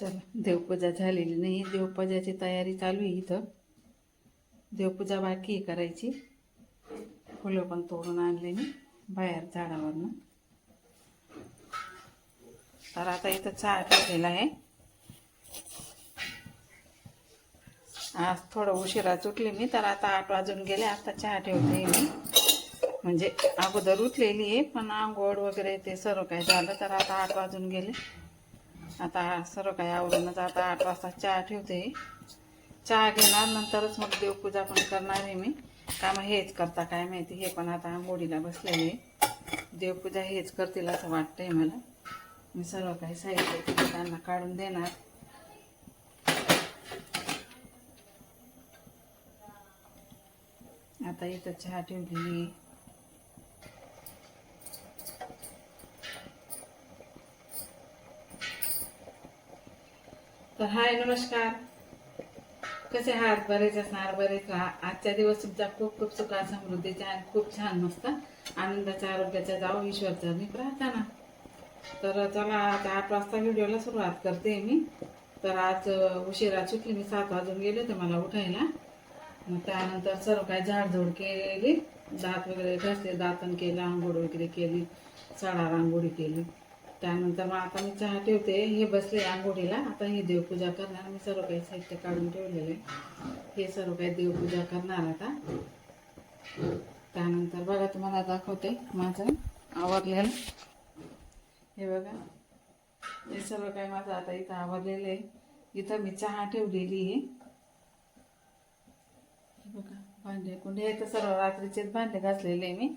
चला देवपूजा झालेली नाही. देवपूजाची तयारी चालू आहे इथं. देवपूजा बाकी आहे करायची. फुलं पण तोडून आणले मी बाहेर झाडावरनं. तर आता इथं चहा ठेवलेला आहे. आज थोडं उशिरा सुटले मी तर आता आठ वाजून गेले आता चहा ठेवते मी. म्हणजे अगोदर उठलेली आहे पण आंघोळ वगैरे ते सर्व काही झालं तर आता आठ वाजून गेले. आता सर्व काही आवरूनच आता आठ वाजता चहा ठेवते. चहा घेणार नंतरच मग देवपूजा पण करणार आहे मी. का मग हेच करता काय माहिती हे पण आता आंघोळीला बसलेले देवपूजा हेच करतील असं वाटतंय मला. मी सर्व काही साहित्य तिथे त्यांना काढून देणार. आता इथं चहा ठेवली तर हाय नमस्कार. कसे आहात? बरेच असणार बरेच राहा आजच्या दिवस तुमचा खूप खूप सुखा समृद्धीचा आणि खूप छान मस्त आनंदाच्या आरोग्याचा जावं ईश्वरचा. मी प्रार्थना. तर चला आज आठ वाजता व्हिडिओला सुरुवात करते मी. तर आज उशिरा चुकली मी सात वाजून गेले होते मला उठायला. मग त्यानंतर सर्व काही झाडझोड केली. दात वगैरे घासले दातन केलं आंघोळ वगैरे केली सडा रांगोळी केली. त्यानंतर मग आता मी चहा ठेवते. हे बसले आंघोळीला. आता हे देवपूजा करणार. मी सर्व काही साहित्य काढून ठेवलेलं आहे. हे सर्व काही देवपूजा करणार आता. त्यानंतर बघा तुम्हाला दाखवते माझं आवरलेलं. हे बघा. हे सर्व काही माझं आता इथं आवरलेलं आहे. इथं मी चहा ठेवलेली आहे. हे बघा भांडे कुंडे. हे तर सर्व रात्रीचेच भांडे घासलेले आहे मी.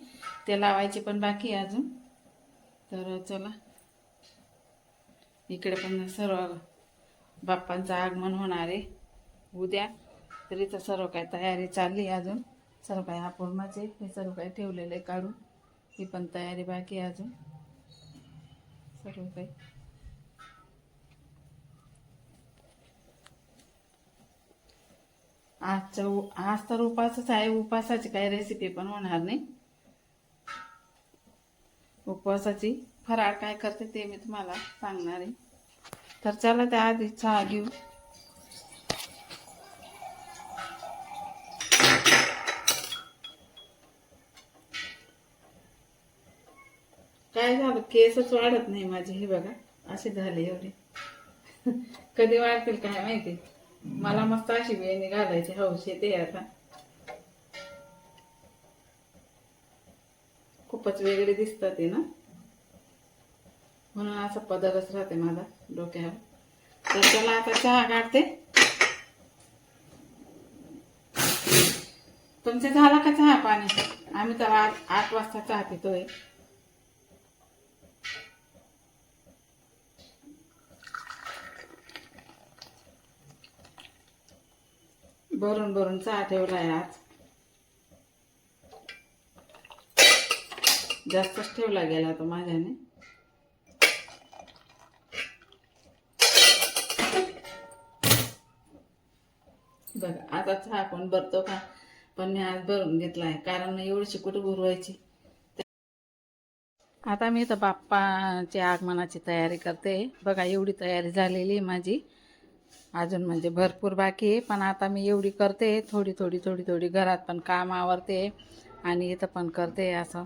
ते लावायचे पण बाकी आहे अजून. तर चला. इकडे पण सर्व बाप्पांचं आगमन होणार आहे. उद्या तरी तर सर्व काही तयारी चालली आहे अजून. सर्व काही अपूर्णच आहे. हे सर्व काही ठेवलेलं आहे काढून. ही पण तयारी बाकी आहे अजून. सर्व काही. आजचा उ- आज तर उपासच आहे. उपासाची काही रेसिपी पण होणार नाही. उपवासाची फराळ काय करते ते मी तुम्हाला सांगणार आहे. तर चला त्या आधी चहा घेऊ. काय झालं? केसच वाढत नाही माझे हे बघा. असे झाले एवढे. कधी वाढतील काय माहिती? मला मस्त अशी वेणी घालायची. हौस येते आता. खूपच वेगळे दिसतात ते ना? म्हणून असा पदरच राहते माझा डोक्यावर. तर चला आता चहा काढते. तुमचे झाला का चहा पाणी? आम्ही तर आज आठ वाजता चहा पितोय. भरून भरून चहा ठेवलाय आज. जास्तच ठेवला गेला तो माझ्याने. बघा आता चहा कोण भरतो का? पण मी आज भरून घेतला आहे. कारण एवढीशी कुठं भरवायची? आता मी तर बाप्पाच्या आगमनाची तयारी करते. बघा एवढी तयारी झालेली आहे माझी. अजून म्हणजे भरपूर बाकी आहे. पण आता मी एवढी करते. थोडी थोडी थोडी थोडी घरात पण काम आवरते आणि इथं पण करते असं.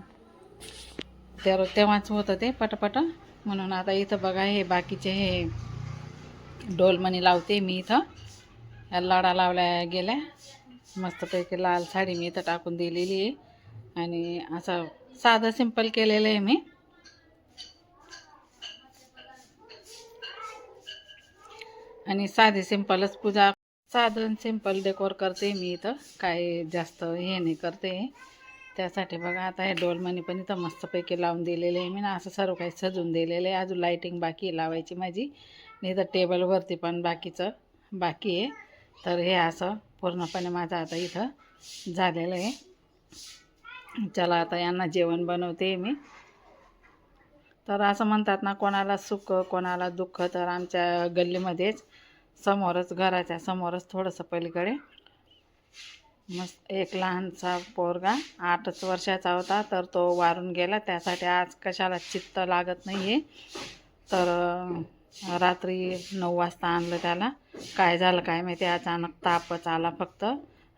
तर तेव्हाच होतं ते पटपट. म्हणून आता इथं बघा हे बाकीचे हे डोलमणी लावते मी इथं. या लडा लावल्या गेल्या. मस्तपैकी लाल साडी मी इथं टाकून दिलेली आहे. आणि असं साधं सिंपल केलेलं आहे मी. आणि साधी सिंपलच पूजा साधं सिंपल डेकोर करते मी इथं. काय जास्त हे नाही करते. त्यासाठी बघा आता हे डोलमणी पण इथं मस्तपैकी लावून दिलेले आहे मी ना. असं सर्व काही सजून दिलेलं आहे. अजून लाईटिंग बाकी आहे लावायची माझी. नाही तर टेबलवरती पण बाकीचं बाकी आहे. तर हे असं पूर्णपणे माझं आता इथं झालेलं आहे. चला आता यांना जेवण बनवते मी. तर असं म्हणतात ना कोणाला सुख कोणाला दुःख तर आमच्या गल्लीमध्येच समोरच घराच्या समोरच थोडंसं पलीकडे. मस्त एक लहानसा पोरगा आठच वर्षाचा होता तर तो वारून गेला. त्यासाठी आज कशाला चित्त लागत नाही आहे तर रात्री नऊ वाजता आणलं त्याला. काय झालं काय माहिती अचानक तापच आला फक्त.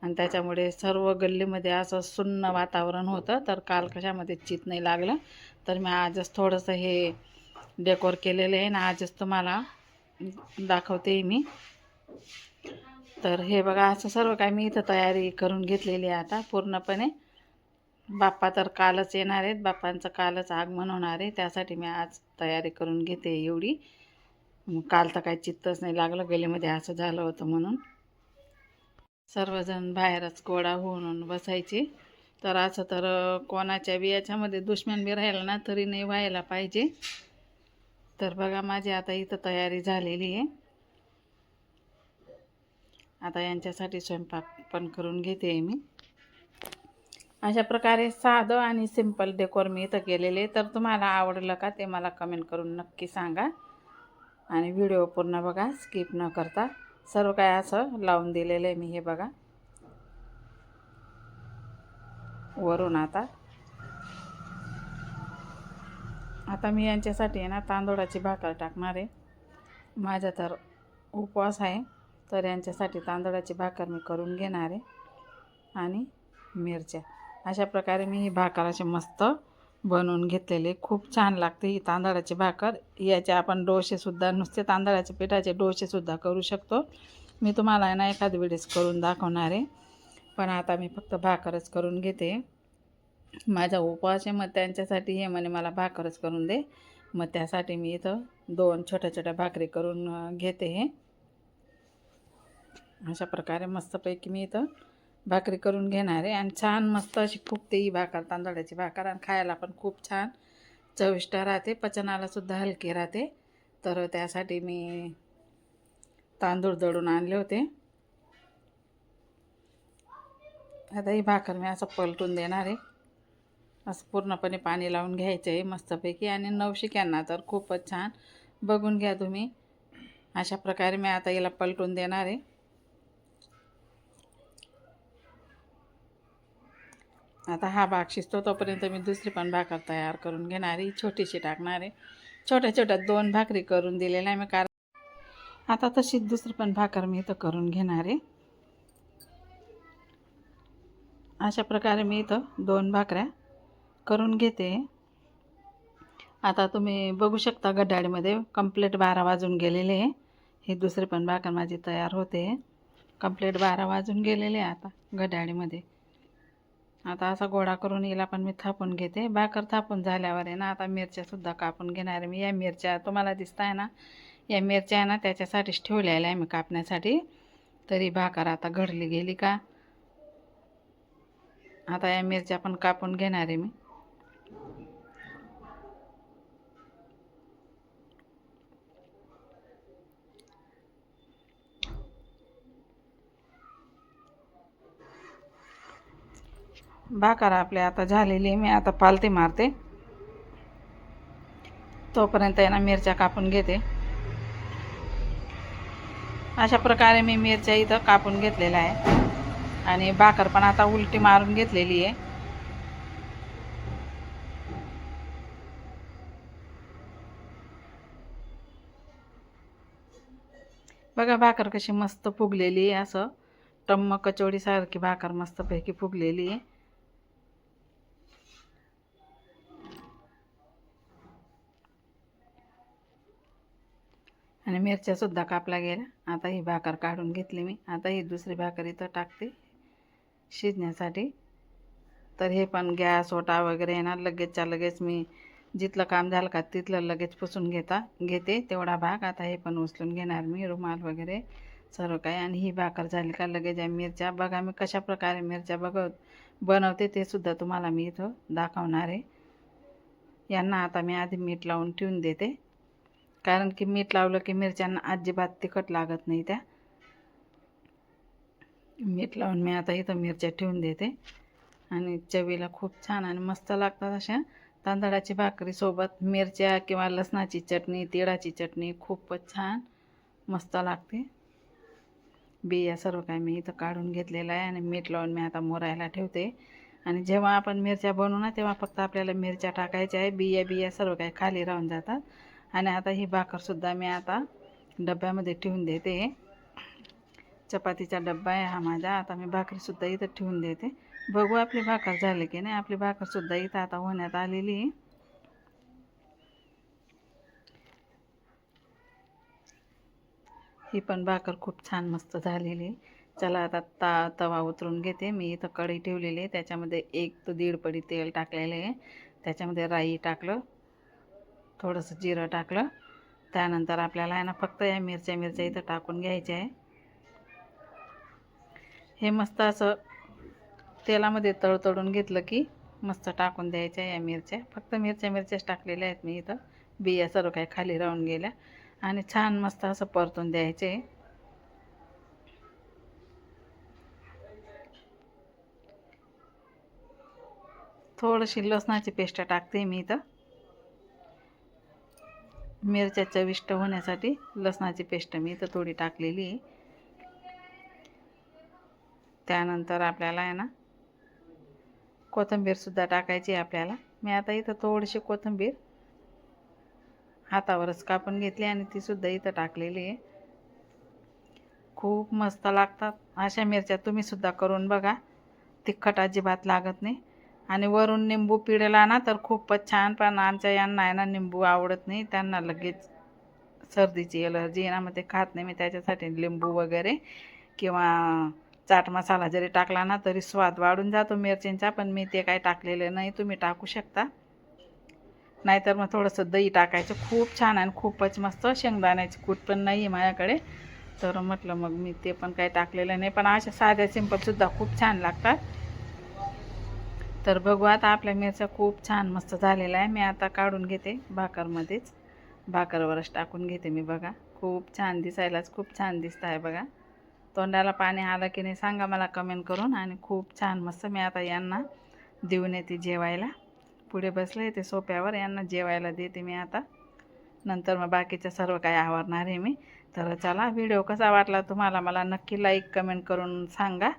आणि त्याच्यामुळे सर्व गल्लीमध्ये असं सुन्न वातावरण होतं तर काल कशामध्ये चित नाही लागलं. तर मी आजच थोडंसं हे डेकोर केलेलं आहे ना आजच तुम्हाला दाखवते मी. तर हे बघा असं सर्व काय मी इथं तयारी करून घेतलेली आहे आता पूर्णपणे. बाप्पा तर कालच येणार आहेत बाप्पांचं कालच आगमन होणार आहे त्यासाठी मी आज तयारी करून घेते एवढी. मग काल तर काही चित्तच नाही लागलं गलीमध्ये असं झालं होतं म्हणून. सर्वजण बाहेरच गोळा होऊन बसायचे. तर असं तर कोणाच्या बी याच्यामध्ये दुश्मन बी राहिला ना तरी नाही व्हायला पाहिजे. तर बघा माझी आता इथं तयारी झालेली आहे. आता यांच्यासाठी स्वयंपाक पण करून घेते मी. अशा प्रकारे साधं आणि सिंपल डेकोर मी इथं केलेले तर तुम्हाला आवडलं का ते मला कमेंट करून नक्की सांगा. आणि व्हिडिओ पूर्ण बघा स्किप न करता. सर्व काय असं लावून दिलेलं आहे मी हे बघा. वरून आता. आता मी यांच्यासाठी आहे ना तांदूळाची भाकर टाकणार आहे. माझा तर उपवास आहे तर यांच्यासाठी तांदळाची भाकर मी करून घेणार आहे. आणि मिरच्या. अशा प्रकारे मी ही भाकर अशी मस्त बनवून घेतलेले. खूप छान लागते ही तांदळाची भाकर. याचे आपण डोसेसुद्धा नुसते तांदळाच्या पिठाचे डोसेसुद्धा करू शकतो. मी तुम्हाला आहे ना एखाद वेळेस करून दाखवणार आहे. पण आता मी फक्त भाकरच करून घेते. माझा उपवास आहे मग त्यांच्यासाठी हे म्हणे मला भाकरच करून दे. मग त्यासाठी मी इथं दोन छोट्या छोट्या भाकरी करून घेते हे. अशा प्रकारे मस्तपैकी मी इथं भाकरी करून घेणार आहे. आणि छान मस्त अशी फुगते ही भाकर तांदळाची भाकर आणि खायला पण खूप छान चविष्ट राहते. पचनालासुद्धा हलकी राहते. तर त्यासाठी मी तांदूळ दळून आणले होते. आता ही भाकर मी असं पलटून देणार आहे. असं पूर्णपणे पाणी लावून घ्यायचं आहे मस्तपैकी. आणि नवशिक्यांना तर खूपच छान बघून घ्या तुम्ही. अशा प्रकारे मी आता याला पलटून देणार आहे. आता हा भाग शिजतो तोपर्यंत मी दुसरी पण भाकर तयार करून घेणार आहे. छोटीशी टाकणार आहे. छोट्या छोट्या दोन भाकरी करून दिलेल्या आहे मी कारण आता तशीच दुसरी पण भाकर मी इथं करून घेणार आहे. अशा प्रकारे मी इथं दोन भाकऱ्या करून घेते. आता तुम्ही बघू शकता गड्डाळीमध्ये कंप्लीट बारा वाजून गेलेले आहे. ही दुसरी पण भाकर माझी तयार होते. कंप्लीट बारा वाजून गेलेले आहे आता गड्डाळीमध्ये. आता असा गोळा करून हिला पण मी थापून घेते. भाकर थापून झाल्यावर आहे ना आता मिरच्यासुद्धा कापून घेणार आहे मी. या मिरच्या तुम्हाला दिसत आहे ना या मिरच्या आहे ना त्याच्यासाठीच ठेवलेल्या आहे मी कापण्यासाठी. तरी भाकर आता घडली गेली का? आता या मिरच्या पण कापून घेणार आहे मी. भाकर आपली आता झालेली आहे. मी आता पालते मारते. तोपर्यंत यांना ना मिरच्या कापून घेते. अशा प्रकारे मी मिरच्या इथं कापून घेतलेल्या आहे. आणि भाकर पण आता उलटी मारून घेतलेली आहे. बघा भाकर कशी मस्त फुगलेली आहे असं. टम्म कचोडीसारखी भाकर मस्तपैकी फुगलेली आहे. आणि मिरच्यासुद्धा कापला गेल्या. आता ही भाकर काढून घेतली मी. आता ही दुसरी भाकर इथं टाकते. शिजण्यासाठी. तर हे पण गॅस ओटा वगैरे येणार लगेचच्या लगेच मी जिथलं काम झालं का तिथलं लगेच पुसून घेता घेते तेवढा भाग. आता हे पण उचलून घेणार मी रुमाल वगैरे सर्व काही. आणि ही भाकर झाली का लगेच आहे मिरच्या. बघा मी कशा प्रकारे मिरच्या बघत बनवते ते सुद्धा तुम्हाला मी इथं दाखवणार आहे. यांना आता मी आधी मीठ लावून ठेवून देते. कारण की मीठ लावलं की मिरच्यांना अजिबात तिखट लागत नाही त्या. मीठ लावून मी आता इथं मिरच्या ठेवून देते. आणि चवीला खूप छान आणि मस्त लागतात अशा. तांदळाची भाकरीसोबत मिरच्या किंवा लसणाची चटणी तिळाची चटणी खूपच छान मस्त लागते. बिया सर्व काय मी इथं काढून घेतलेलं आहे आणि मीठ लावून मी आता मोरायला ठेवते. आणि जेव्हा आपण मिरच्या बनवू ना तेव्हा फक्त आपल्याला मिरच्या टाकायच्या आहे. बिया बिया सर्व काही खाली राहून जातात. आणि आता ही भाकरसुद्धा मी आता डब्यामध्ये ठेवून देते. चपातीचा डब्बा आहे हा माझा. आता मी भाकरीसुद्धा इथं ठेवून देते. बघू आपली भाकर झाली की नाही. आपली भाकरसुद्धा इथं आता होण्यात आलेली आहे. ही पण भाकर खूप छान मस्त झालेली आहे. चला आता ता तवा उतरून घेते. मी इथं कढई ठेवलेली आहे. त्याच्यामध्ये एक ते दीड पडी तेल टाकलेलं आहे. त्याच्यामध्ये राई टाकलं. थोडंसं जिरं टाकलं. त्यानंतर आपल्याला आहे ना फक्त या मिरच्या मिरच्या इथं टाकून घ्यायच्या आहे. हे मस्त असं तेलामध्ये तळतळून घेतलं की मस्त टाकून द्यायच्या या मिरच्या. फक्त मिरच्या मिरच्याच टाकलेल्या आहेत मी इथं. बिया सर्व काही खाली राहून गेल्या. आणि छान मस्त असं परतून द्यायचे. आहे थोडीशी लसणाची पेस्ट टाकते मी इथं. मिरच्या चविष्ट होण्यासाठी लसणाची पेस्ट मी इथं थोडी टाकलेली आहे. त्यानंतर आपल्याला आहे ना कोथिंबीरसुद्धा टाकायची आहे आपल्याला. मी आता इथं थोडीशी कोथिंबीर हातावरच कापून घेतली आणि तीसुद्धा इथं टाकलेली आहे. खूप मस्त लागतात. अशा मिरच्या तुम्हीसुद्धा करून बघा. तिखट अजिबात लागत नाही. आणि वरून निंबू पिळला ना तर खूपच छान पण आमच्या यांना आहे ना निंबू आवडत नाही. त्यांना लगेच सर्दीची एलर्जी आहे ना मग ते खात नाही. मी त्याच्यासाठी लिंबू वगैरे किंवा चाट मसाला जरी टाकला ना तरी स्वाद वाढून जातो मिरचींचा पण मी ते काय टाकलेलं नाही. तुम्ही टाकू शकता. नाहीतर मग थोडंसं दही टाकायचं. खूप छान आणि खूपच मस्त. शेंगदाण्याची कूट पण नाही आहे माझ्याकडे. तर म्हटलं मग मी ते पण काही टाकलेलं नाही. पण अशा साध्या सिंपलसुद्धा खूप छान लागतात. तर बघू आता आपल्या मिरच्या खूप छान मस्त झालेला आहे. मी आता काढून घेते भाकरमध्येच. भाकरवरच टाकून घेते मी बघा. खूप छान दिसायलाच खूप छान दिसत आहे बघा. तोंडाला पाणी आलं की नाही सांगा मला कमेंट करून. आणि खूप छान मस्त मी आता यांना देऊन येते जेवायला. पुढे बसले ते सोप्यावर यांना जेवायला देते मी आता. नंतर मग बाकीचं सर्व काही आवरणार आहे मी. तर चला व्हिडिओ कसा वाटला तुम्हाला मला नक्की लाईक कमेंट करून सांगा.